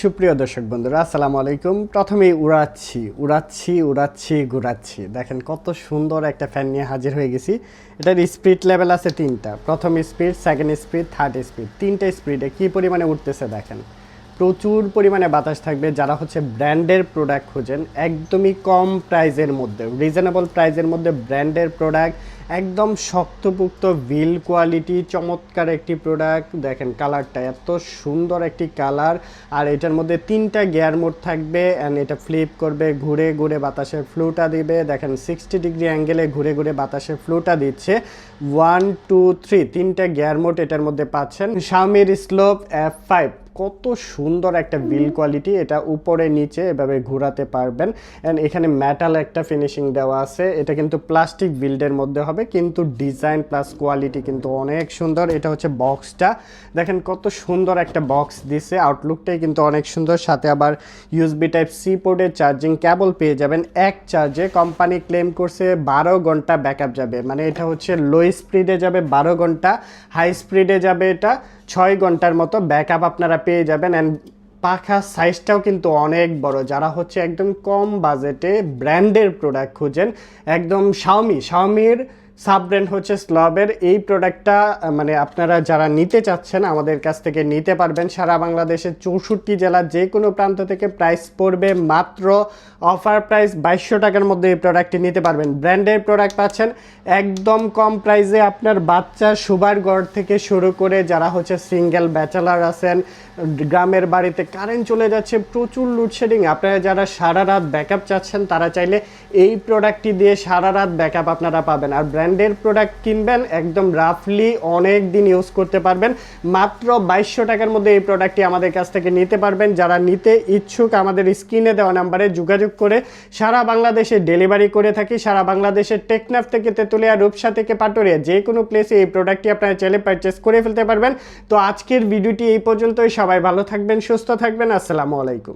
সুপ্রিয় দর্শক বন্ধুরা, আসসালামু আলাইকুম। প্রথমেই উড়াচ্ছি উড়াচ্ছি উড়াচ্ছি, ঘুরাচ্ছি। দেখেন কত সুন্দর একটা ফ্যান নিয়ে হাজির হয়ে গেছি। এটার স্পিড লেভেল আছে তিনটা। প্রথম speed second speed third speed তিনটা স্পিডে কী পরিমাণে উঠতেছে দেখেন। প্রচুর পরিমাণে বাতাস থাকবে, যারা হচ্ছে ব্র্যান্ডের প্রোডাক্ট খোঁজেন, একদমই কম প্রাইজের মধ্যে রিজনেবল প্রাইজের মধ্যে ব্র্যান্ডের প্রোডাক্ট একদম শক্তপুক্ত বিল কোয়ালিটি চমৎকার একটি প্রোডাক্ট দেখেন কালারটা এত সুন্দর একটি কালার আর এটার মধ্যে তিনটা গিয়ার মোড থাকবে অ্যান্ড এটা ফ্লিপ করবে, ঘুরে ঘুরে বাতাসের ফ্লুটা দিবে। দেখেন সিক্সটি ডিগ্রি অ্যাঙ্গেলে ঘুরে ঘুরে বাতাসের ফ্লুটা দিচ্ছে। ওয়ান টু থ্রি তিনটা গিয়ার মোড এটার মধ্যে পাচ্ছেন। শাওমির স্লোপ এফ ফাইভ কত সুন্দর একটা বিল কোয়ালিটি, এটা উপরে, নিচে এভাবে ঘোরাতে পারবেন। অ্যান্ড এখানে মেটাল একটা ফিনিশিং দেওয়া আছে। এটা কিন্তু প্লাস্টিক বিল্ডের মধ্যে হবে, কিন্তু ডিজাইন প্লাস কোয়ালিটি কিন্তু অনেক সুন্দর। এটা হচ্ছে বক্সটা দেখেন কত সুন্দর একটা বক্স দিছে। আউটলুকটাই কিন্তু অনেক সুন্দর। সাথে আবার ইউএসবি টাইপ সি পোর্টের চার্জিং কেবল পেয়ে যাবেন। এক চার্জে কোম্পানি ক্লেম করছে বারো ঘণ্টা ব্যাকআপ যাবে। মানে এটা হচ্ছে লো স্পিডে যাবে, বারো ঘণ্টা হাই স্পিডে যাবে এটা। ছয় ঘণ্টার মতো ব্যাকআপ আপনারা পেয়ে যাবেন অ্যান্ড পাখার সাইজটাও কিন্তু অনেক বড়। যারা হচ্ছে একদম কম বাজেটে ব্র্যান্ডের প্রোডাক্ট খুঁজেন, একদম শাওমি শাওমির সাব ব্র্যান্ড হচ্ছে স্লবের। এই প্রোডাক্টটা মানে আপনারা যারা নিতে চাচ্ছেন, আমাদের কাছ থেকে নিতে পারবেন। সারা বাংলাদেশের চৌষট্টি জেলার যে কোনো প্রান্ত থেকে প্রাইস পড়বে মাত্র অফার প্রাইস বাইশশো টাকার মধ্যে এই প্রোডাক্টটি নিতে পারবেন। ব্র্যান্ডের প্রোডাক্ট পাচ্ছেন একদম কম প্রাইসে আপনার বাচ্চা সুবার গড় থেকে শুরু করে যারা হচ্ছে সিঙ্গেল ব্যাচেলার আছেন, গ্রামের বাড়িতে কারেন্ট চলে যাচ্ছে, প্রচুর লোডশেডিং আপনারা যারা সারা রাত ব্যাকআপ চাচ্ছেন, তারা চাইলে এই প্রোডাক্টটি দিয়ে সারা রাত ব্যাকআপ আপনারা পাবেন। আর ব্র্যান্ডের প্রোডাক্ট কিনবেন একদম রাফলি অনেক দিন ইউজ করতে পারবেন। মাত্র বাইশশো টাকার মধ্যে এই প্রোডাক্টটি আমাদের কাছ থেকে নিতে পারবেন। যারা নিতে ইচ্ছুক আমাদের স্ক্রিনে দেওয়া নাম্বারে যোগাযোগ করে সারা বাংলাদেশে ডেলিভারি করে থাকি। সারা বাংলাদেশের টেকনাফ থেকে তেতুলিয়া, রূপসা থেকে পাটুরিয়া যে কোনো প্লেসে এই প্রোডাক্টটি আপনারা চাইলে পারচেস করে ফেলতে পারবেন। তো আজকের ভিডিওটি এই পর্যন্তই। সবাই ভালো থাকবেন, সুস্থ থাকবেন। আসসালামু আলাইকুম।